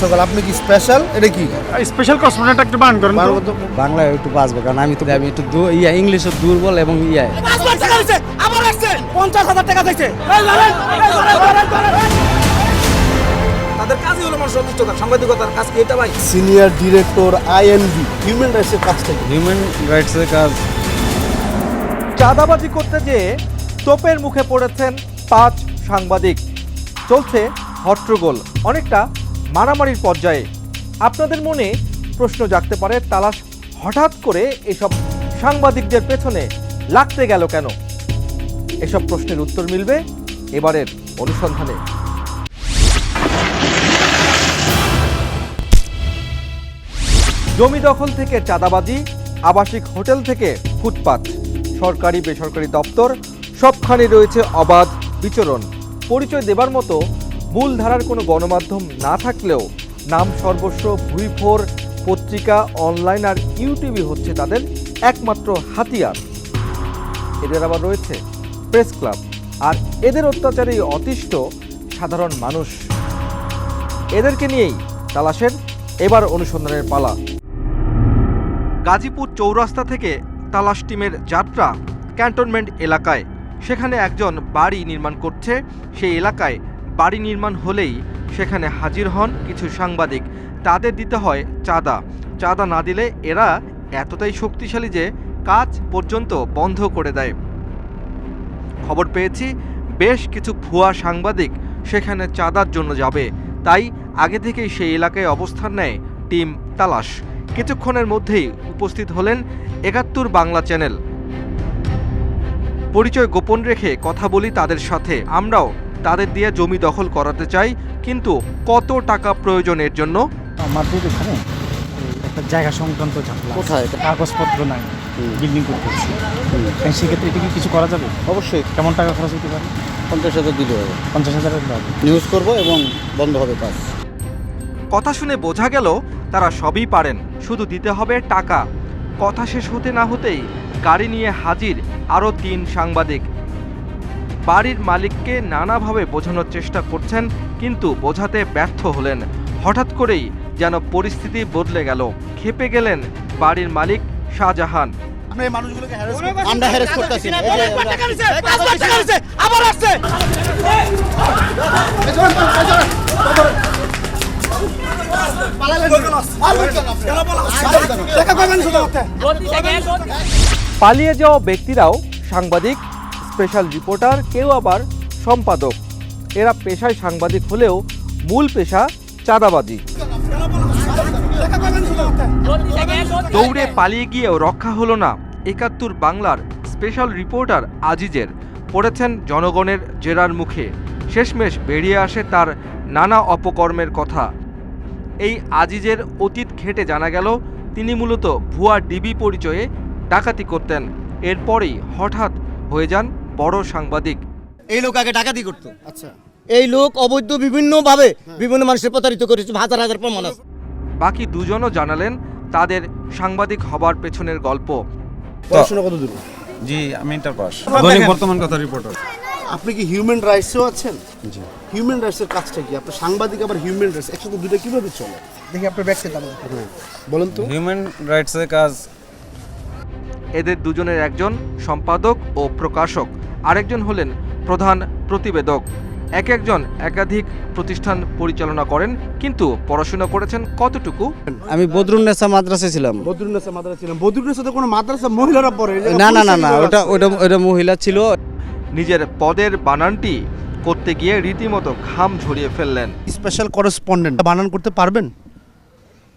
সকাল আপনি কি স্পেশাল এটা কি? স্পেশাল কসমেটিক একটা বান করেন বাংলা বাংলায় একটু বাঁচবো কারণ আমি তো আমি একটু ইয়া ইংলিশে দুর্বল এবং ইয়া। আবার আসছে পঞ্চাশ হাজার টাকা। তাদের কাজই হলো মানুষ সন্তুষ্ট সাংবাদিকতার কাজ কি এটা ভাই? সিনিয়র ডিরেক্টর আইএনবি হিউম্যান কাজটা কাজ চাঁদাবাজি করতে যেয়ে তোপের মুখে পড়েছেন পাঁচ সাংবাদিক। চলছে হট্টগোল অনেকটা মারামারির পর্যায়ে আপনাদের মনে প্রশ্ন জাগতে পারে, তালাশ হঠাৎ করে এসব সাংবাদিকদের পেছনে লাগতে গেল কেন? এসব প্রশ্নের উত্তর মিলবে এবারের অনুসন্ধানে। জমি দখল থেকে চাঁদাবাজি, আবাসিক হোটেল থেকে ফুটপাত সরকারি বেসরকারি দপ্তর, সবখানে রয়েছে অবাধ বিচরণ। পরিচয় দেবার মতো মূলধারার কোনো গণমাধ্যম না থাকলেও নাম সর্বস্ব ভুইফোর পত্রিকা অনলাইন আর ইউটিউবই হচ্ছে তাদের একমাত্র হাতিয়ার। এদের আবার রয়েছে প্রেস ক্লাব, আর এদের অত্যাচারেই অতিষ্ঠ সাধারণ মানুষ। এদেরকে নিয়েই তালাশের এবার অনুসন্ধানের পালা। গাজীপুর চৌরাস্তা থেকে তালাশ টিমের যাত্রা ক্যান্টনমেন্ট এলাকায়। সেখানে একজন বাড়ি নির্মাণ করছে, সেই এলাকায় বাড়ি নির্মাণ হলেই সেখানে হাজির হন কিছু সাংবাদিক। তাদের দিতে হয় চাঁদা। চাঁদা না দিলে এরা এতটাই শক্তিশালী যে কাজ পর্যন্ত বন্ধ করে দেয়। খবর পেয়েছি, বেশ কিছু ভুয়া সাংবাদিক সেখানে চাঁদার জন্য যাবে। তাই আগে থেকেই সেই এলাকায় অবস্থান নেয় টিম তালাশ। কিছুক্ষণের মধ্যেই উপস্থিত হলেন একাত্তর বাংলা চ্যানেল। পরিচয় গোপন রেখে কথা বলি তাদের সাথে। আমরাও তাদের দিয়ে জমি দখল করাতে চাই কিন্তু কত টাকা প্রয়োজনের জন্য? আমাদের এখানে একটা জায়গা সংক্রান্ত ঝামেলা। কোথায় কাগজপত্র নাই বিল্ডিং করতেছি তাই সেক্ষেত্রে এটা কি কিছু করা যাবে? অবশ্যই। কেমন টাকা খরচ হতে পারে? পঞ্চাশ হাজার দিতে হবে। পঞ্চাশ লাগবে নিউজ করব এবং বন্ধ হবে কাজ কথা শুনে বোঝা গেল তারা সবই পারেন। শুধু দিতে হবে টাকা। কথা শেষ হতে না হতেই গাড়ি নিয়ে হাজির আরও তিন সাংবাদিক। বাড়ির মালিককে নানাভাবে বোঝানোর চেষ্টা করছেন কিন্তু বোঝাতে ব্যর্থ হলেন। হঠাৎ করেই যেন পরিস্থিতি বদলে গেল। খেপে গেলেন বাড়ির মালিক শাহজাহান। আমরা হ্যারেস করতেছি। আবার আসছে। পালিয়ে যাওয়া ব্যক্তিরাও সাংবাদিক স্পেশাল রিপোর্টার কেউ আবার সম্পাদক। এরা পেশায় সাংবাদিক হলেও মূল পেশা চাঁদাবাজি। দৌড়ে পালিয়ে গিয়েও রক্ষা হলো না। একাত্তর বাংলার স্পেশাল রিপোর্টার আজিজের। পড়েছেন জনগণের জেরার মুখে। শেষমেশ বেরিয়ে আসে তার নানা অপকর্মের কথা। এই আজিজের অতীত ঘেটে জানা গেল, তিনি মূলত ভুয়া ডিবি পরিচয়ে ডাকাতি করতেন। এরপরেই হঠাৎ হয়ে যান বড় সাংবাদিক। এই লোক আগে ডাকাতি করতো। আচ্ছা এই লোক অবৈধ বিভিন্ন ভাবে বিভিন্ন মানুষের প্রতারিত করেছে হাজার হাজার প্রমাণ আছে। বাকি দুজনও জানালেন তাদের সাংবাদিক হবার পেছনের গল্প। পড়াশোনা কত দূর? জি আমি ইন্টার পাস। দৈনিক বর্তমান কথা রিপোর্টার আপনি কি হিউম্যান রাইটসেও আছেন? জি। হিউম্যান রাইটসের কাজটা কি? আপনার সাংবাদিক আবার হিউম্যান রাইটস একসাথে দুটো কীভাবে চলে? দেখি আপনার ব্যাগটা হ্যাঁ বলুন তো। হিউম্যান রাইটসের কাজ এদের দুজনের একজন সম্পাদক ও প্রকাশক। আরেকজন হলেন প্রধান প্রতিবেদক। এক একজন একাধিক প্রতিষ্ঠান পরিচালনা করেন কিন্তু পড়াশোনা করেছেন কতটুকু? আমি বদরুন্নেসা মাদ্রাসে ছিলাম। বদরুন্নেসা মাদ্রাসা ছিলাম। বদরুন্নেসা তো কোনো মাদ্রাসা মহিলারা পড়ে না না না না ওটা ওটা ওটা মহিলা ছিল। নিজের পদের বানানটি করতে গিয়ে রীতিমতো ঘাম ঝরিয়ে ফেললেন। স্পেশাল করেসপন্ডেন্ট বানান করতে পারবেন?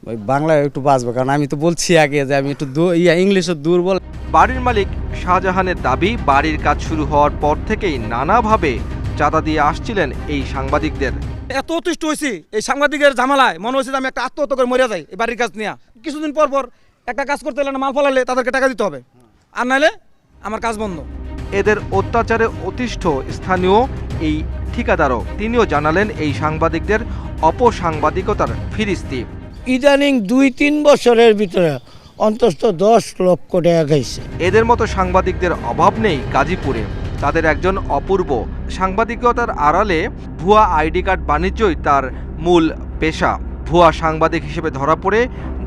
ওই বাংলায় একটু বাঁচবো কারণ আমি তো বলছি আগে যে আমি একটু দু- ইয়া ইংলিশে দুর্বল। বাড়ির মালিক শাহজাহানের দাবি বাড়ির কাজ শুরু হওয়ার পর থেকেই নানাভাবে চাঁদা দিয়ে আসছিলেন এই সাংবাদিকদের। এত অতিষ্ঠ হয়েছি এই সাংবাদিকের ঝামেলায় মনে হয়েছে যে আমি একটা আত্মহত্যা করে মরে যাই এই বাড়ির কাজ নিয়ে। কিছুদিন পর পর একটা কাজ করতে হলে না মাল ফলালে তাদেরকে টাকা দিতে হবে। আর নাহলে আমার কাজ বন্ধ। এদের অত্যাচারে অতিষ্ঠ স্থানীয় এই ঠিকাদারও তিনিও জানালেন এই সাংবাদিকদের অপসাংবাদিকতার ফিরিস্তি। ইদানিং দুই তিন বছরের ভিতরে অন্তত দশ লক্ষ টাকা খাইছে। এদের মতো সাংবাদিকদের অভাব নেই গাজীপুরে। তাদের একজন অপূর্ব সাংবাদিকতার আড়ালে ভুয়া আইডি কার্ড বাণিজ্যই তার মূল পেশা। ভুয়া সাংবাদিক হিসেবে ধরা পড়ে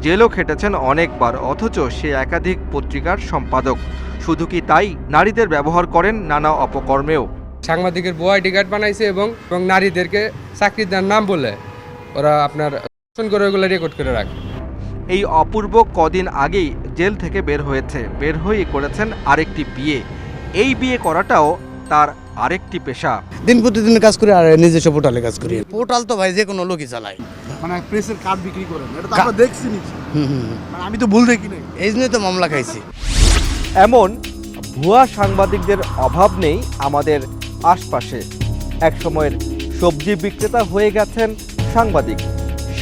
জেলও খেটেছেন অনেকবার অথচ সে একাধিক পত্রিকার সম্পাদক। শুধু কি তাই নারীদের ব্যবহার করেন নানা অপকর্মেও? সাংবাদিকের ভুয়া আইডি কার্ড বানাইছে এবং এবং নারীদেরকে চাকরি দেওয়ার নাম বলে। ওরা আপনার করে ওগুলো রেকর্ড করে রাখে। এই অপূর্ব কদিন আগেই জেল থেকে বের হয়েছে। বের হয়ে করেছেন আরেকটি বিয়ে। এই বিয়ে করাটাও তার আরেকটি পেশা। দিন প্রতিদিন কাজ করি আর নিজস্ব পোর্টালে কাজ করি। পোর্টাল তো ভাই যে কোনো লোকই চালায়। মানে প্রেসের কার্ড বিক্রি করেন। এটা তো আমরা দেখছি মানে আমি তো ভুল দেখি নাই। এই জন্যই তো মামলা খাইছি। এমন ভুয়া সাংবাদিকদের অভাব নেই আমাদের আশপাশে। এক সময়ের সবজি বিক্রেতা হয়ে গেছেন সাংবাদিক।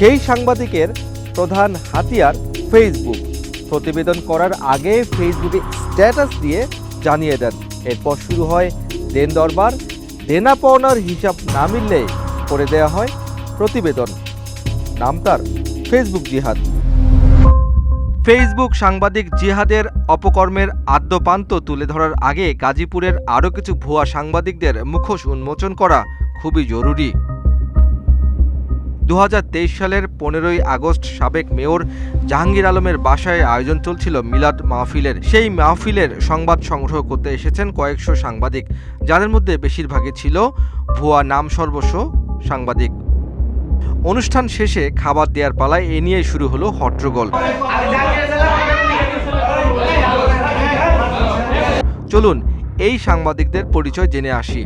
সেই সাংবাদিকের প্রধান হাতিয়ার ফেসবুক প্রতিবেদন করার আগে ফেসবুকে স্ট্যাটাস দিয়ে জানিয়ে দেন। এরপর শুরু হয় দেন দরবার, দেনা পাওনার হিসাব না মিললে করে দেওয়া হয় প্রতিবেদন। নাম তার ফেসবুক জিহাদ। ফেসবুক সাংবাদিক জিহাদের অপকর্মের আদ্যপান্ত তুলে ধরার আগে গাজীপুরের আরও কিছু ভুয়া সাংবাদিকদের মুখোশ উন্মোচন করা খুবই জরুরি। দু হাজার তেইশ সালের পনেরোই আগস্ট সাবেক মেয়র জাহাঙ্গীর আলমের বাসায় আয়োজন চলছিল মিলাদ মাহফিলের। সেই মাহফিলের সংবাদ সংগ্রহ করতে এসেছেন কয়েকশো সাংবাদিক, যাদের মধ্যে বেশিরভাগই ছিল ভুয়া নাম সর্বস্ব সাংবাদিক। অনুষ্ঠান শেষে খাবার দেওয়ার পালায় এ নিয়ে শুরু হলো হট্টগোল। চলুন, এই সাংবাদিকদের পরিচয় জেনে আসি।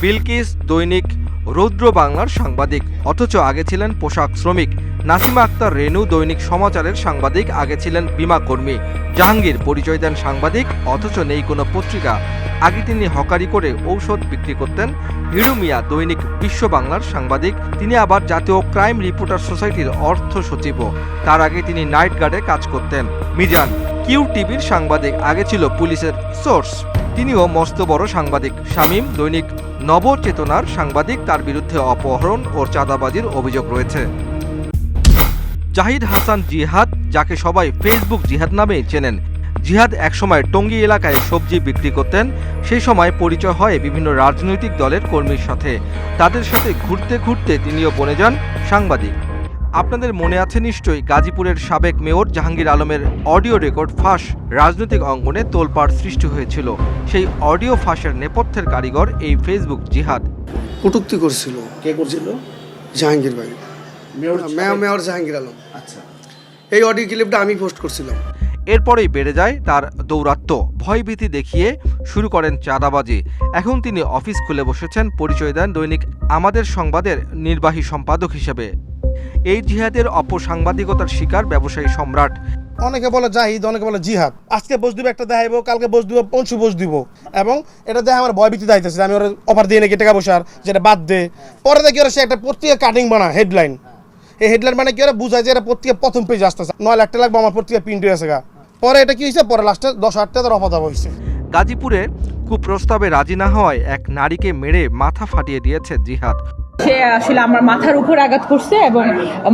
বিলকিস দৈনিক রৌদ্র বাংলার সাংবাদিক। অথচ আগে ছিলেন পোশাক শ্রমিক। নাসিমা আক্তার রেনু দৈনিক সমাচারের সাংবাদিক, আগে ছিলেন বিমা কর্মী। জাহাঙ্গীর পরিচয় দেন সাংবাদিক, অথচ নেই কোনো পত্রিকা। আগে তিনি হকারি করে ঔষধ বিক্রি করতেন। হিরু মিয়া দৈনিক বিশ্ব বাংলার সাংবাদিক, তিনি আবার জাতীয় ক্রাইম রিপোর্টার সোসাইটির অর্থ সচিবও। তার আগে তিনি নাইট গার্ডে কাজ করতেন। মিজান, কিউ টিভির সাংবাদিক, আগে ছিল পুলিশের সোর্স। তিনিও মস্ত বড় সাংবাদিক। শামীম দৈনিক নবচেতনার সাংবাদিক, তার বিরুদ্ধে অপহরণ ও চাঁদাবাজির অভিযোগ রয়েছে। জাহিদ হাসান জিহাদ, যাকে সবাই ফেসবুক জিহাদ নামেই চেনেন, জিহাদ একসময় টঙ্গী এলাকায় সবজি বিক্রি করতেন সেই সময় পরিচয় হয় বিভিন্ন রাজনৈতিক দলের কর্মীর সাথে। তাদের সাথে ঘুরতে ঘুরতে তিনিও বনে যান সাংবাদিক। আপনাদের মনে আছে নিশ্চয়ই গাজীপুরের সাবেক মেয়র জাহাঙ্গীর আলমের অডিও রেকর্ড ফাঁস। রাজনৈতিক অঙ্গনে তোলপাড় সৃষ্টি হয়েছিল। সেই অডিও ফাঁসের নেপথ্যের কারিগর এই ফেসবুক জিহাদ। কটুক্তি করছিল। কে করছিল? জাহাঙ্গীর ভাই। Mayor mayor Jahangir Alam. আচ্ছা। এই অডিও ক্লিপটা আমি পোস্ট করছিলাম। এরপরেই বেড়ে যায় তার দৌরাত্ম্য। ভয়ভীতি দেখিয়ে শুরু করেন চাঁদাবাজি। এখন তিনি অফিস খুলে বসেছেন। পরিচয় দেন দৈনিক আমাদের সংবাদের নির্বাহী সম্পাদক হিসেবে। এই জিহাদের অপসাংবাদিকতার শিকার ব্যবসায়ী সম্রাট। অনেকে বলে জাহিদ অনেকে বলে জিহাদ। আজকে বস দিব একটা দেখাইবো কালকে বস দিব পঞ্চু বস দিব। এবং এটা দেখে আমার ভয় ভীতি দাইতেছে আমি ওরা অফার দিয়ে নাকি টাকা বসার যেটা বাদ দে। পরে দেখি ওরা সে একটা পত্রিকা কাটিং বানা হেডলাইন এই হেডলাইন মানে কি ওরা বুঝায় যে এটা পত্রিকা প্রথম পেজ আসতেছে। নয় লাখ টাকা লাগবে আমার পত্রিকা প্রিন্ট হয়ে আছে গা। পরে এটা কি হয়েছে? পরে লাস্টে দশ হাজার টাকা অফার দেওয়া হয়েছে। গাজীপুরে কুপ্রস্তাবে রাজি না হওয়ায় এক নারীকে মেরে মাথা ফাটিয়ে দিয়েছে জিহাদ। সে আসলে আমার মাথার উপর আঘাত করছে এবং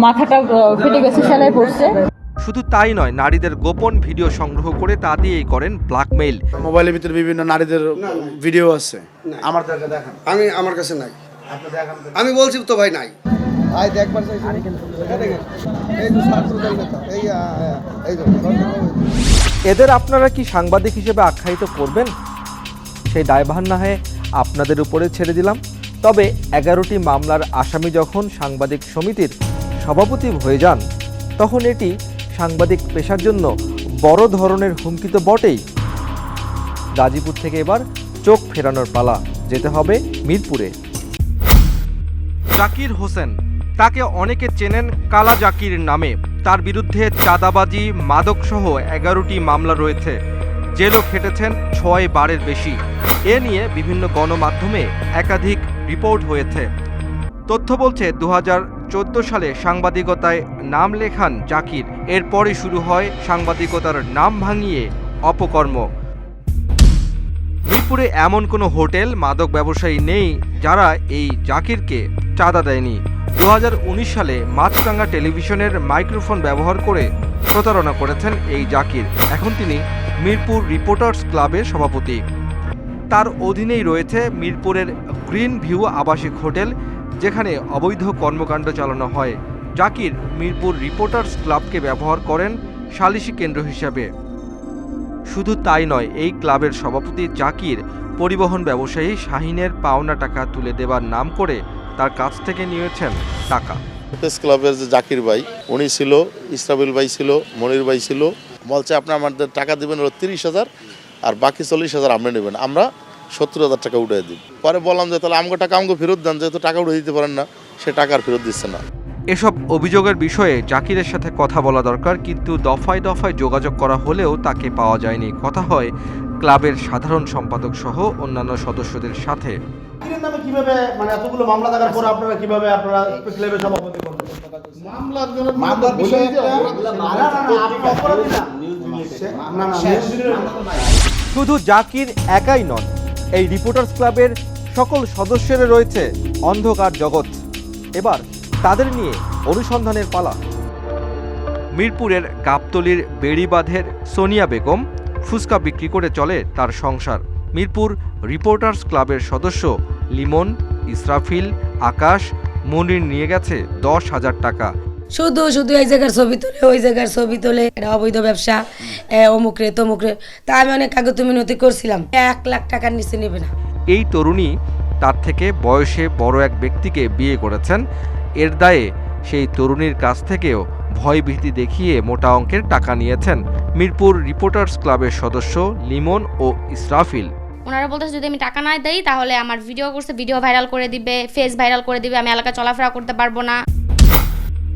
মাথাটা ফেটে গেছে সেলাই পড়ছে। শুধু তাই নয় নারীদের গোপন ভিডিও সংগ্রহ করে তা দিয়েই করেন ব্ল্যাকমেইল। মোবাইলের ভিতরে বিভিন্ন নারীদের ভিডিও আছে। আমার দেখা দেখান। আমি আমার কাছে নাই। আমি বলছি তো ভাই নাই। আয় দেখবার এদের আপনারা কি সাংবাদিক হিসেবে আখ্যায়িত করবেন? সেই দায়ভার না হয়ে আপনাদের উপরে ছেড়ে দিলাম। তবে এগারোটি মামলার আসামি যখন সাংবাদিক সমিতির সভাপতি হয়ে যান, তখন এটি সাংবাদিক পেশার জন্য বড় ধরনের হুমকি তো বটেই। গাজীপুর থেকে এবার চোখ ফেরানোর পালা, যেতে হবে মিরপুরে। জাকির হোসেন, তাকে অনেকে চেনেন কালা জাকির নামে। তার বিরুদ্ধে চাঁদাবাজি, মাদকসহ এগারোটি মামলা রয়েছে। জেলও খেটেছেন, ছয় বারের বেশি। এ নিয়ে বিভিন্ন গণমাধ্যমে একাধিক রিপোর্ট হয়েছে। তথ্য বলছে দু হাজার চোদ্দ সালে সাংবাদিকতায় নাম লেখান জাকির। এরপরই শুরু হয় সাংবাদিকতার নাম ভাঙিয়ে অপকর্ম। মিরপুরে এমন কোনো হোটেল মাদক ব্যবসায়ী নেই যারা এই জাকিরকে চাঁদা দেয়নি। দু হাজার উনিশ সালে মাছরাঙ্গা টেলিভিশনের মাইক্রোফোন ব্যবহার করে প্রতারণা করেছেন এই জাকির। এখন তিনি মিরপুর রিপোর্টার্স ক্লাবের সভাপতি। তার অধীনেই রয়েছে মিরপুরের গ্রিন ভিউ আবাসিক হোটেল, যেখানে অবৈধ কর্মকাণ্ড চালানো হয়। জাকির মিরপুর রিপোর্টার্স ক্লাবকে ব্যবহার করেন সালিশি কেন্দ্র হিসাবে। শুধু তাই নয়, এই ক্লাবের সভাপতি জাকির পরিবহন ব্যবসায়ী শাহিনের পাওনা টাকা তুলে দেবার নাম করে তার কাছ থেকে নিয়েছেন টাকা। প্রেস ক্লাবের যে জাকির ভাই, উনি ছিল ইসরাবিল ভাই ছিল, মনির ভাই ছিল। বলছে আপনি আমাদের টাকা দেবেন হলো তিরিশ হাজার, আর বাকি চল্লিশ হাজার আপনি নেবেন। আমরা সত্তর হাজার টাকা উঠে দিই পরে বললাম যে তাহলে আমাকে টাকা আমাকে ফেরত দেন যেহেতু টাকা উঠে দিতে পারেন না সে টাকা আর ফেরত দিচ্ছে না। এসব অভিযোগের বিষয়ে জাকিরের সাথে কথা বলা দরকার কিন্তু দফায় দফায় যোগাযোগ করা হলেও তাকে পাওয়া যায়নি। কথা হয় ক্লাবের সাধারণ সম্পাদক সহ অন্যান্য সদস্যদের সাথে। কীভাবে মানে এতগুলো মামলা থাকার পর আপনারা কীভাবে আপনারা ক্লাবের সভাপতি করবেন? মামলার বিষয়ে শুধু জাকির একাই নন এই রিপোর্টার্স ক্লাবের সকল সদস্যের রয়েছে অন্ধকার জগৎ। এবার তাদের নিয়ে অনুসন্ধানের পালা। মিরপুরের গাবতলির বেড়িবাঁধের সোনিয়া বেগম ফুসকা বিক্রি করে চলে তার সংসার। মিরপুর রিপোর্টার্স ক্লাবের সদস্য লিমন, ইসরাফিল, আকাশ, মনির নিয়ে গেছে দশ হাজার টাকা। শুধু শুধু এই জায়গার ছবি তোলে ওই জায়গার ছবি তোলে এটা অবৈধ ব্যবসা অমুক রে তমুক রে। তা আমি অনেক কাগজ মিনতি করছিলাম। এক লাখ টাকার নিচে নেবে না। এই তরুণী তার থেকে বয়সে বড় এক ব্যক্তিকে বিয়ে করেছেন। এর দায়ে সেই তরুণীর কাছ থেকেও ভয়ভীতি দেখিয়ে মোটা অঙ্কের টাকা নিয়েছেন মিরপুর রিপোর্টার্স ক্লাবের সদস্য লিমন ও ইসরাফিল। ওনারা বলতেছে যদি আমি টাকা না দেই তাহলে আমার ভিডিও করছে ভিডিও ভাইরাল করে দিবে ফেস ভাইরাল করে দিবে আমি এলাকা চলাফেরা করতে পারব না।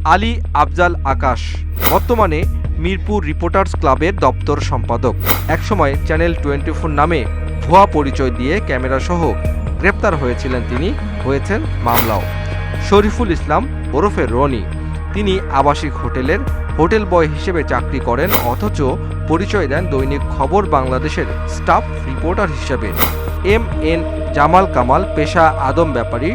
আলী আফজাল আকাশ, বর্তমানে মিরপুর রিপোর্টার্স ক্লাবের দপ্তর সম্পাদক। একসময় চ্যানেল টোয়েন্টি ফোর নামে ভুয়া পরিচয় দিয়ে ক্যামেরা সহ গ্রেপ্তার হয়েছিলেন তিনি, হয়েছেন মামলাও। শরীফুল ইসলাম ওরফে রনি, তিনি আবাসিক হোটেলের হোটেল বয় হিসেবে চাকরি করেন, অথচ পরিচয় দেন দৈনিক খবর বাংলাদেশের স্টাফ রিপোর্টার হিসেবে। এম এন জামাল কামাল, পেশা আদম ব্যাপারী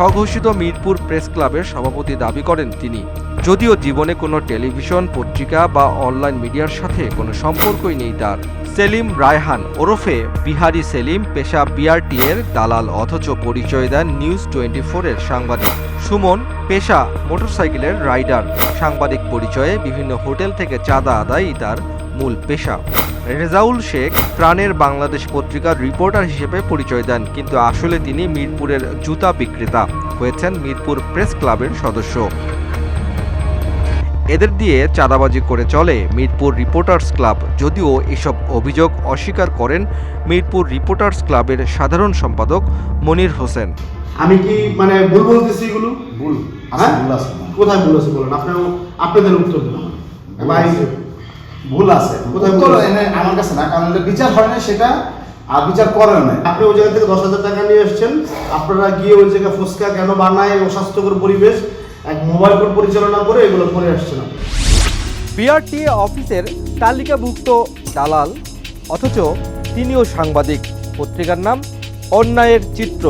স্বঘোষিত মিরপুর প্রেস ক্লাবের সভাপতি দাবি করেন তিনি। যদিও জীবনে কোনো টেলিভিশন, পত্রিকা বা অনলাইন মিডিয়ার সাথে কোনো সম্পর্কই নেই তার। সেলিম রায়হান ওরফে বিহারি সেলিম পেশা বিআরটি এর দালাল অথচ পরিচয় দেন নিউজ টোয়েন্টি ফোরের সাংবাদিক। সুমন পেশা মোটরসাইকেলের রাইডার। সাংবাদিক পরিচয়ে বিভিন্ন হোটেল থেকে চাঁদা আদায়ই তার মূল পেশা। রেজাউল শেখ প্রাণের বাংলাদেশ পত্রিকার রিপোর্টার হিসেবে পরিচয় দেন কিন্তু আসলে তিনি মিরপুরের জুতা বিক্রেতা হয়েছেন মিরপুর প্রেস ক্লাবের সদস্য। এদের দিয়ে চাঁদাবাজি করে চলে মিরপুর রিপোর্টার্স ক্লাব যদিও এসব অভিযোগ অস্বীকার করেন মিরপুর রিপোর্টার্স ক্লাবের সাধারণ সম্পাদক মনির হোসেন। আমি কি মানে ভুল বলতেছি এগুলো? ভুল। হ্যাঁ? ভুল আছে। কোথায় ভুল আছে বলেন? আপনি আপনাদের উত্তর দেন ভাই ভুল আছে? আমার কাছে না কারণ বিচার হয় না সেটা আর বিচার করেও না আপনি ওই জায়গা থেকে দশ হাজার টাকা নিয়ে এসেছেন আপনারা গিয়ে ওই জায়গায় ফুচকা কেন বানায় অস্বাস্থ্যকর পরিবেশ এক মোবাইল ফোন পরিচালনা করে এগুলো করে আসছেন আপনি। বিআরটি অফিসের তালিকাভুক্ত দালাল অথচ তিনিও সাংবাদিক পত্রিকার নাম অন্যায়ের চিত্র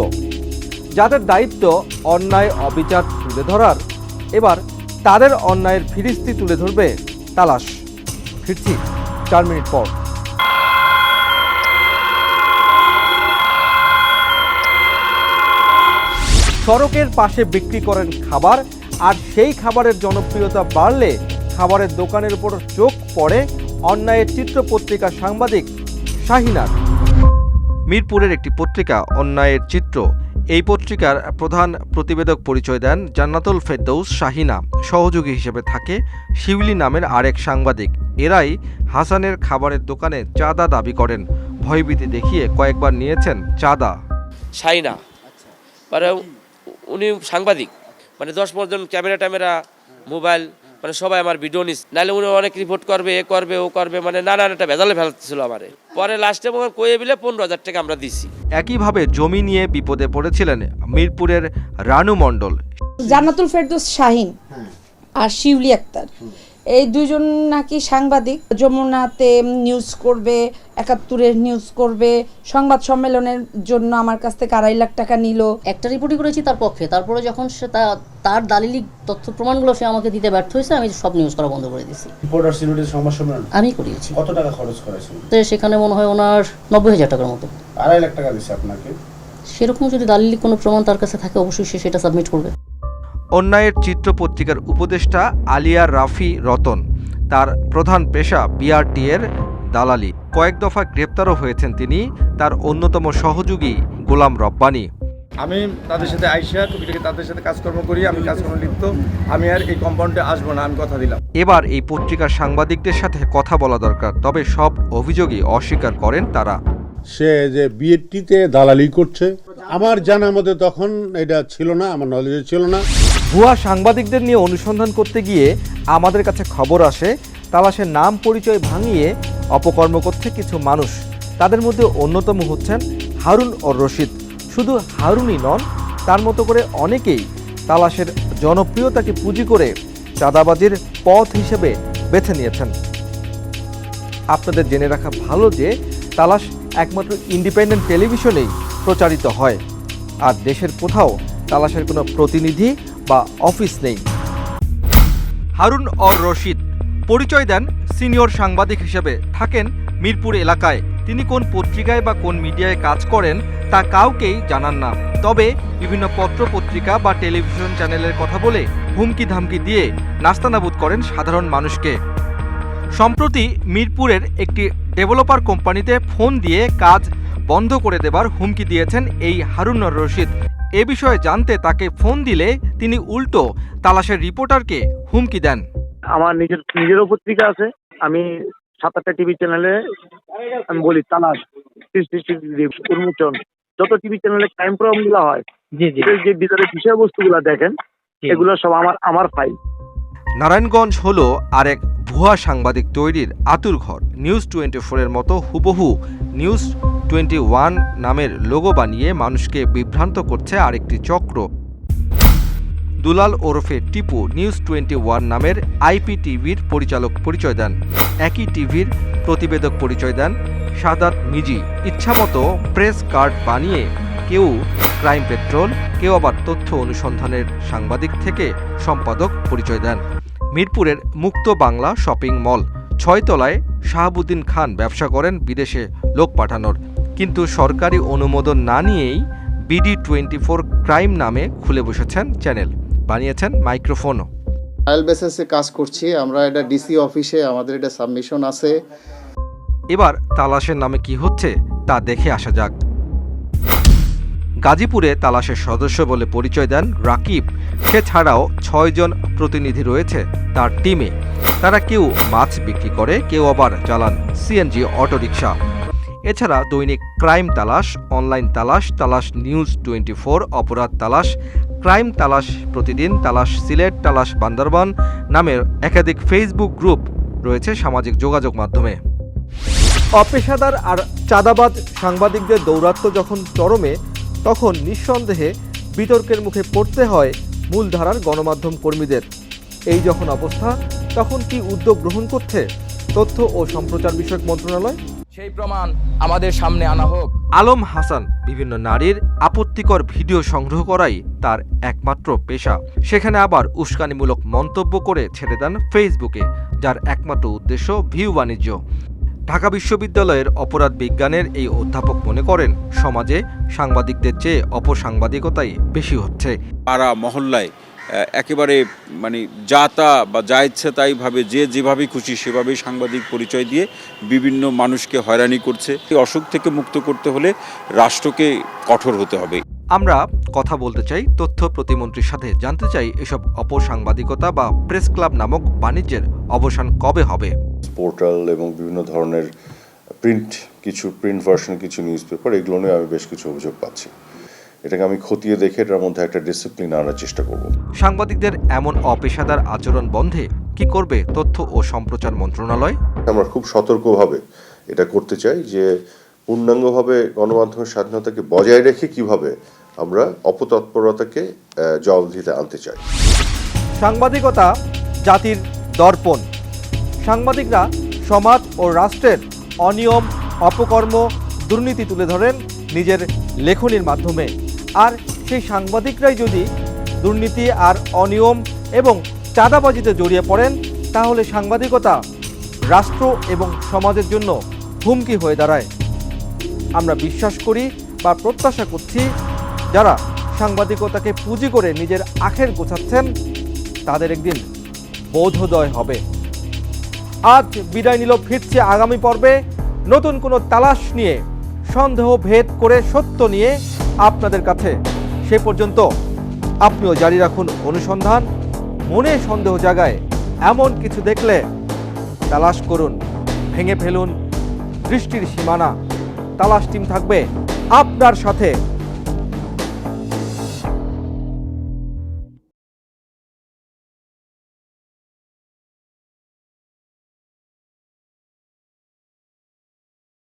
যাদের দায়িত্ব অন্যায় অবিচার তুলে ধরার এবার তাদের অন্যায়ের ফিরিস্তি তুলে ধরবে তালাশ ফিরছি চার মিনিট পর। সড়কের পাশে বিক্রি করেন খাবার, আর সেই খাবারের জনপ্রিয়তা বাড়লে খাবারের দোকানের উপর চোখ পড়ে অন্যায়ের চিত্র পত্রিকার সাংবাদিক শাহিনার। মিরপুরের একটি পত্রিকা, অন্যায়ের চিত্র। এই পত্রিকার প্রধান প্রতিবেদক পরিচয় দেন জান্নাতুল ফেরদৌস শাহিনা। সহযোগী হিসেবে থাকে শিউলি নামের আরেক সাংবাদিক। এরাই হাসানের খাবারের দোকানে চাঁদা দাবি করেন। ভয়ভীতি দেখিয়ে কয়েকবার নিয়েছেন চাঁদা। সাইনা মানে উনি সাংবাদিক। মানে দশ পনেরো জন ক্যামেরা ট্যামেরা, মোবাইল মানে সবাই আমার ভিডিও নিস নাহলে উনি অনেক রিপোর্ট করবে এ করবে ও করবে মানে নানান একটা ভেজালে ফেলতেছিল আমারে। পরে লাস্টে মনে কয়ে বিলে পনেরো হাজার টাকা আমরা দিছি। একইভাবে জমি নিয়ে বিপদে পড়েছিলেন মিরপুরের রানু মণ্ডল। জান্নাতুল ফেরদৌস শাহিন আর শিউলি আক্তার। এই দুইজন নাকি সাংবাদিক যমুনাতে নিউজ করবে একাত্তরের নিউজ করবে সংবাদ সম্মেলনের জন্য আমার কাছ থেকে আড়াই লাখ টাকা নিল। একটা রিপোর্টই করেছি তার পক্ষে। তারপরে যখন সে তা- তার দালিলিক তথ্য প্রমাণগুলো সে আমাকে দিতে ব্যর্থ হয়েছে আমি সব নিউজ করা বন্ধ করে দিয়েছি। রিপোর্টার সিনিয়রের সংবাদ সম্মেলন? আমি করিয়েছি। কত টাকা খরচ করেছেন? তো সেখানে মনে হয় ওনার নব্বই হাজার টাকার মতো। আড়াই লাখ টাকা দিছে আপনাকে? সেরকম যদি দালিলিক কোনো প্রমাণ তার কাছে থাকে অবশ্যই সে সেটা সাবমিট করবে। অন্যায়ের চিত্র পত্রিকার উপদেষ্টা আলিয়া রাফি রতন তার প্রধান পেশা বিআরটি এর দালালি। কয়েক দফা গ্রেপ্তারও হয়েছেন তিনি তার অন্যতম সহযোগী গোলাম রব্বানী। আমি তাদের সাথে আইসা টুকিটাকি তাদের সাথে কাজকর্ম করি আমি কাজকর্ম লিপ্ত আমি আর এই কম্পাউন্ডে আসব না আমি কথা দিলাম। এবার এই পত্রিকার সাংবাদিকদের সাথে কথা বলা দরকার তবে সব অভিযোগই অস্বীকার করেন তারা। সে যে বিএডটিতে দালালি করছে আমার জানা মতে তখন এটা ছিল না আমার নলেজে ছিল না। ভুয়া সাংবাদিকদের নিয়ে অনুসন্ধান করতে গিয়ে আমাদের কাছে খবর আসে, তালাশের নাম পরিচয় ভাঙিয়ে অপকর্ম করছে কিছু মানুষ। তাদের মধ্যে অন্যতম হচ্ছেন হারুন ও রশিদ। শুধু হারুনই নন, তার মতো করে অনেকেই তালাশের জনপ্রিয়তাকে পুঁজি করে চাঁদাবাজির পথ হিসেবে বেছে নিয়েছেন। আপনাদের জেনে রাখা ভালো যে, তালাশ একমাত্র ইন্ডিপেন্ডেন্ট টেলিভিশনেই প্রচারিত হয়। আর দেশের কোথাও তালাশের কোনো প্রতিনিধি বা অফিস নেই। হারুন অর রশিদ, পরিচয় দেন সিনিয়র সাংবাদিক হিসেবে। থাকেন মিরপুর এলাকায়। তিনি কোন পত্রিকায় বা কোন মিডিয়ায় কাজ করেন তা কাউকেই জানান না। তবে বিভিন্ন পত্র পত্রিকা বা টেলিভিশন চ্যানেলের কথা বলে হুমকি ধামকি দিয়ে নাস্তানাবুদ করেন সাধারণ মানুষকে। সম্প্রতি মিরপুরের একটি ডেভেলপার কোম্পানিতে ফোন দিয়ে কাজ বন্ধ করে দেবার হুমকি দিয়েছেন এই হারুন রশিদ। এ বিষয়ে জানতে তাকে ফোন দিলে তিনি উল্টো তালাশের রিপোর্টারকে হুমকি দেন। আমার নিজের নিজেরও পত্রিকা আছে। আমি সাত আটটা টিভি চ্যানেলে আমি বলি তালাশ উন্মোচন। যত টিভি চ্যানেলে ক্রাইম প্রোগ্রামগুলো হয় জি জি। এদের যে ভিতরে বিষয়বস্তুগুলো দেখেন এগুলো সব আমার আমার ফাইল নারায়ণগঞ্জ হলো আরেক ভুয়া সাংবাদিক তৈরির আতুর ঘর। নিউজ টোয়েন্টি ফোরের মতো হুবহু নিউজ টোয়েন্টি ওয়ান নামের লোগো বানিয়ে মানুষকে বিভ্রান্ত করছে আরেকটি চক্র। দুলাল ওরফে টিপু নিউজ টোয়েন্টি ওয়ান নামের আইপি টিভির পরিচালক পরিচয় দেন। একই টিভির প্রতিবেদক পরিচয় দেন সাদাত মিজি। ইচ্ছামতো প্রেস কার্ড বানিয়ে কেউ ক্রাইম পেট্রোল কেউ আবার তথ্য অনুসন্ধানের সাংবাদিক থেকে সম্পাদক পরিচয় দেন। মিরপুরের মুক্ত বাংলা শপিং মল। ছয়তলায় শাহাবুদ্দিন খান ব্যবসা করেন বিদেশে লোক পাঠানোর। কিন্তু সরকারি অনুমোদন না নিয়েই বিডি টোয়েন্টি ফোর ক্রাইম নামে খুলে বসেছেন চ্যানেল। বানিয়েছেন মাইক্রোফোনও। ট্রায়াল বেসিসে কাজ করছি। আমরা এটা ডিসি অফিসে আমাদের এটা সাবমিশন আছে। এবার তালাশের নামে কি হচ্ছে তা দেখে আসা যাক। গাজীপুরে তালাশের সদস্য বলে পরিচয় দেন রাকিব। সে ছাড়াও ছয়জন প্রতিনিধি রয়েছে তার টিমে। তারা কেউ মাছ বিক্রি করে, কেউ আবার চালান সিএনজি অটোরিকশা। এছাড়া দৈনিক ক্রাইম তালাশ, অনলাইন তালাশ তালাশ নিউজ টোয়েন্টি ফোর অপরাধ তালাশ, ক্রাইম তালাশ প্রতিদিন, তালাশ সিলেট, তালাশ বান্দরবান নামের একাধিক ফেসবুক গ্রুপ রয়েছে সামাজিক যোগাযোগ মাধ্যমে। অপেশাদার আর চাঁদাবাদ সাংবাদিকদের দৌরাত্ম্য যখন চরমে তখন নিঃসন্দেহে বিতর্কের মুখে পড়তে হয় মূলধারার গণমাধ্যম কর্মীদের। এই যখন অবস্থা তখন কি উদ্যোগ গ্রহণ করছে? তথ্য ও সম্প্রচার বিষয়ক মন্ত্রণালয়? সেই প্রমাণ আমাদের সামনে আনা হোক। আলম হাসান বিভিন্ন নারীর আপত্তিকর ভিডিও সংগ্রহ করাই তার একমাত্র পেশা। সেখানে আবার উস্কানিমূলক মন্তব্য করে ছেড়ে দেন ফেসবুকে যার একমাত্র উদ্দেশ্য ভিউ বাণিজ্য। ঢাকা বিশ্ববিদ্যালয়ের অপরাধ বিজ্ঞানের এই অধ্যাপক মনে করেন, সমাজে সাংবাদিকদের চেয়ে অপসাংবাদিকতাই বেশি হচ্ছে। পাড়া মহল্লায় একেবারে মানে যা তা বা যা ইচ্ছে তাই ভাবে, যে যেভাবে খুশি সেভাবেই সাংবাদিক পরিচয় দিয়ে বিভিন্ন মানুষকে হয়রানি করছে। এই অসুখ থেকে মুক্ত করতে হলে রাষ্ট্রকে কঠোর হতে হবে। আমরা কথা বলতে চাই তথ্য প্রতিমন্ত্রীর সাথে। জানতে চাই এসব অপসাংবাদিকতা বা প্রেস ক্লাব নামক বাণিজ্যের অবসান কবে হবে? পোর্টাল এবং বিভিন্ন ধরনের প্রিন্ট কিছু প্রিন্ট ভার্সন কিছু নিউজ পেপার এগুলো নিয়ে আমি বেশ কিছু অভিযোগ পাচ্ছি। এটাকে আমি খতিয়ে দেখে এটার মধ্যে একটা ডিসিপ্লিন আনার চেষ্টা করব। সাংবাদিকদের এমন অপেশাদার আচরণ বন্ধে কি করবে তথ্য ও সম্প্রচার মন্ত্রণালয়? আমরা খুব সতর্কভাবে এটা করতে চাই যে পূর্ণাঙ্গভাবে গণমাধ্যমের স্বাধীনতাকে বজায় রেখে কীভাবে আমরা অপতৎপরতাকে জবাবদিহিতে আনতে চাই। সাংবাদিকতা, জাতির দর্পণ। সাংবাদিকরা সমাজ ও রাষ্ট্রের অনিয়ম, অপকর্ম, দুর্নীতি তুলে ধরেন নিজের লেখনির মাধ্যমে। আর সেই সাংবাদিকরাই যদি দুর্নীতি আর অনিয়ম এবং চাঁদাবাজিতে জড়িয়ে পড়েন, তাহলে সাংবাদিকতা রাষ্ট্র এবং সমাজের জন্য হুমকি হয়ে দাঁড়ায়। আমরা বিশ্বাস করি বা প্রত্যাশা করছি যারা সাংবাদিকতাকে পুঁজি করে নিজের আখের গোছাচ্ছেন, তাদের একদিন বোধোদয় হবে। আজ বিদায় নিল, ফিরছে আগামী পর্বে নতুন কোনো তালাশ নিয়ে, সন্দেহ ভেদ করে সত্য নিয়ে আপনাদের কাছে। সে পর্যন্ত আপনিও জারি রাখুন অনুসন্ধান, মনে সন্দেহ জাগায় এমন কিছু দেখলে তালাশ করুন, ভেঙে ফেলুন, দৃষ্টির সীমানা, তালাশ টিম থাকবে আপনার সাথে।